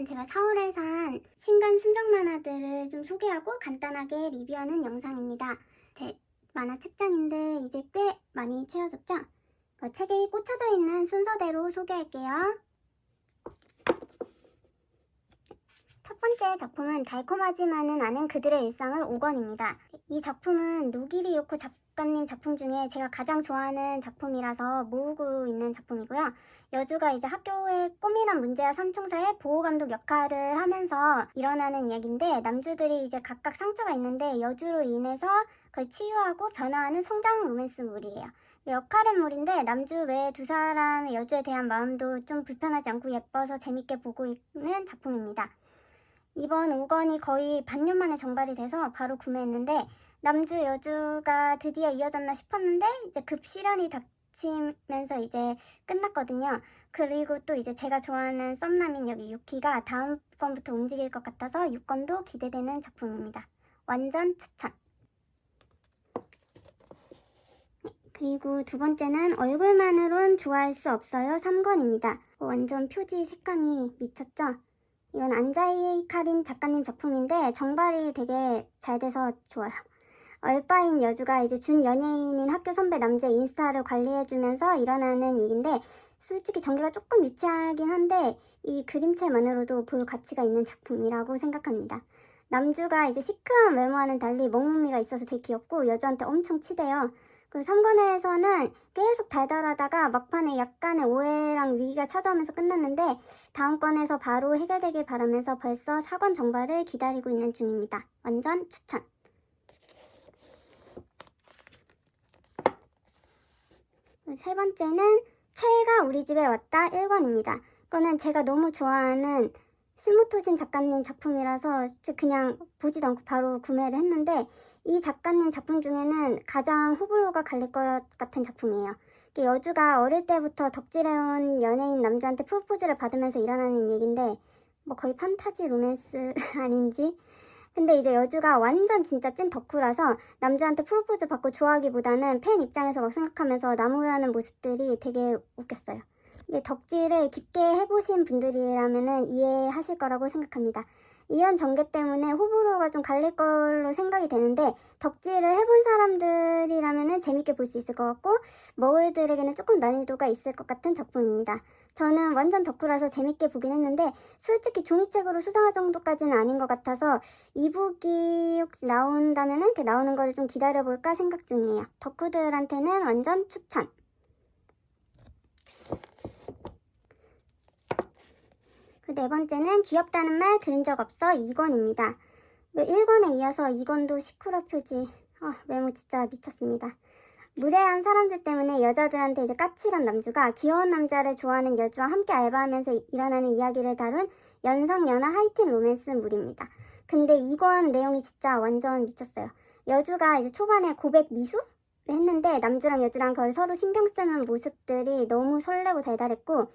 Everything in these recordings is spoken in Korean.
오늘은 제가 4월에 산 신간 순정 만화들을 좀 소개하고 간단하게 리뷰하는 영상입니다. 제 만화 책장인데 이제 꽤 많이 채워졌죠? 그 책에 꽂혀져 있는 순서대로 소개할게요. 첫 번째 작품은 달콤하지만은 않은 그들의 일상을 5권입니다. 이 작품은 노기리 요코 작 가님 작품 중에 제가 가장 좋아하는 작품이라서 모으고 있는 작품이고요. 여주가 이제 학교의 꼬미난 문제와 삼총사의 보호감독 역할을 하면서 일어나는 이야기인데 남주들이 이제 각각 상처가 있는데 여주로 인해서 그걸 치유하고 변화하는 성장 로맨스물이에요. 역할의물인데 남주 외에 두 사람의 여주에 대한 마음도 좀 불편하지 않고 예뻐서 재밌게 보고 있는 작품입니다. 이번 5권이 거의 반년 만에 정발이 돼서 바로 구매했는데 남주 여주가 드디어 이어졌나 싶었는데 이제 급 시련이 닥치면서 이제 끝났거든요. 그리고 또 이제 제가 좋아하는 썸남인 여기 유키가 다음 권부터 움직일 것 같아서 6권도 기대되는 작품입니다. 완전 추천. 네, 그리고 두 번째는 얼굴만으론 좋아할 수 없어요 3권입니다. 완전 표지 색감이 미쳤죠? 이건 안자이 카린 작가님 작품인데 정발이 되게 잘 돼서 좋아요. 얼빠인 여주가 이제 준 연예인인 학교 선배 남자의 인스타를 관리해주면서 일어나는 일인데 솔직히 전개가 조금 유치하긴 한데 이 그림체만으로도 볼 가치가 있는 작품이라고 생각합니다. 남주가 이제 시크한 외모와는 달리 먹물미가 있어서 되게 귀엽고 여주한테 엄청 치대요. 그 3권에서는 계속 달달하다가 막판에 약간의 오해랑 위기가 찾아오면서 끝났는데 다음 권에서 바로 해결되길 바라면서 벌써 4권 정발을 기다리고 있는 중입니다. 완전 추천! 세 번째는 최애가 우리 집에 왔다 1권입니다. 이거는 제가 너무 좋아하는 스무토신 작가님 작품이라서 그냥 보지도 않고 바로 구매를 했는데 이 작가님 작품 중에는 가장 호불호가 갈릴 것 같은 작품이에요. 여주가 어릴 때부터 덕질해온 연예인 남자한테 프로포즈를 받으면서 일어나는 얘기인데 뭐 거의 판타지 로맨스 아닌지 근데 이제 여주가 완전 진짜 찐 덕후라서 남자한테 프로포즈 받고 좋아하기보다는 팬 입장에서 막 생각하면서 나무라는 모습들이 되게 웃겼어요. 덕질을 깊게 해보신 분들이라면 이해하실 거라고 생각합니다. 이런 전개 때문에 호불호가 좀 갈릴 걸로 생각이 되는데 덕질을 해본 사람들이라면 재밌게 볼 수 있을 것 같고 머울들에게는 조금 난이도가 있을 것 같은 작품입니다. 저는 완전 덕후라서 재밌게 보긴 했는데 솔직히 종이책으로 수정할 정도까지는 아닌 것 같아서 이북이 혹시 나온다면 이렇게 나오는 거를 좀 기다려볼까 생각 중이에요. 덕후들한테는 완전 추천! 그 네 번째는 귀엽다는 말 들은 적 없어 2권입니다. 1권에 이어서 2권도 시쿠라 표지. 아, 외모 진짜 미쳤습니다. 무례한 사람들 때문에 여자들한테 이제 까칠한 남주가 귀여운 남자를 좋아하는 여주와 함께 알바하면서 일어나는 이야기를 다룬 연상연하 하이틴 로맨스물입니다. 근데 이권 내용이 진짜 완전 미쳤어요. 여주가 이제 초반에 고백 미수를 했는데 남주랑 여주랑 그걸 서로 신경 쓰는 모습들이 너무 설레고 달달했고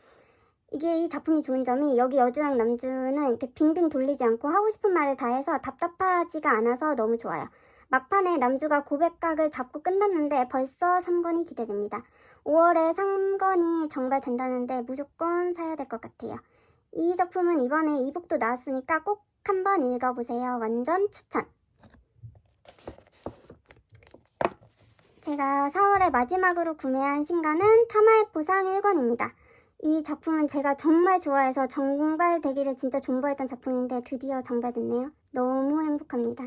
이게 이 작품이 좋은 점이 여기 여주랑 남주는 이렇게 빙빙 돌리지 않고 하고 싶은 말을 다 해서 답답하지가 않아서 너무 좋아요. 막판에 남주가 고백각을 잡고 끝났는데 벌써 3권이 기대됩니다. 5월에 3권이 정발된다는데 무조건 사야 될 것 같아요. 이 작품은 이번에 이북도 나왔으니까 꼭 한번 읽어보세요. 완전 추천! 제가 4월에 마지막으로 구매한 신간은 타마의 포상 1권입니다. 이 작품은 제가 정말 좋아해서 정발되기를 진짜 존버했던 작품인데 드디어 정발됐네요. 너무 행복합니다.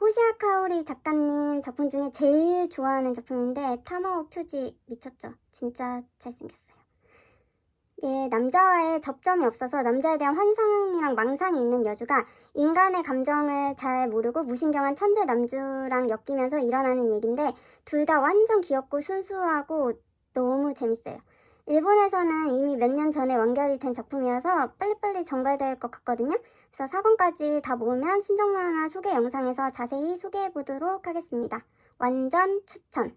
호시아 카오리 작가님 작품 중에 제일 좋아하는 작품인데 타마오 표지 미쳤죠. 진짜 잘생겼어요. 예, 남자와의 접점이 없어서 남자에 대한 환상이랑 망상이 있는 여주가 인간의 감정을 잘 모르고 무신경한 천재 남주랑 엮이면서 일어나는 얘긴데 둘 다 완전 귀엽고 순수하고 너무 재밌어요. 일본에서는 이미 몇 년 전에 완결이 된 작품이라서 빨리빨리 정발될 것 같거든요. 그래서 4권까지 다 모으면 순정만화 소개 영상에서 자세히 소개해 보도록 하겠습니다. 완전 추천!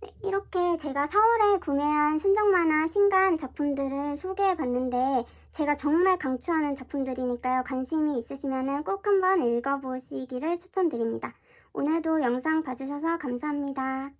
네, 이렇게 제가 4월에 구매한 순정만화 신간 작품들을 소개해 봤는데 제가 정말 강추하는 작품들이니까요. 관심이 있으시면 꼭 한번 읽어보시기를 추천드립니다. 오늘도 영상 봐주셔서 감사합니다.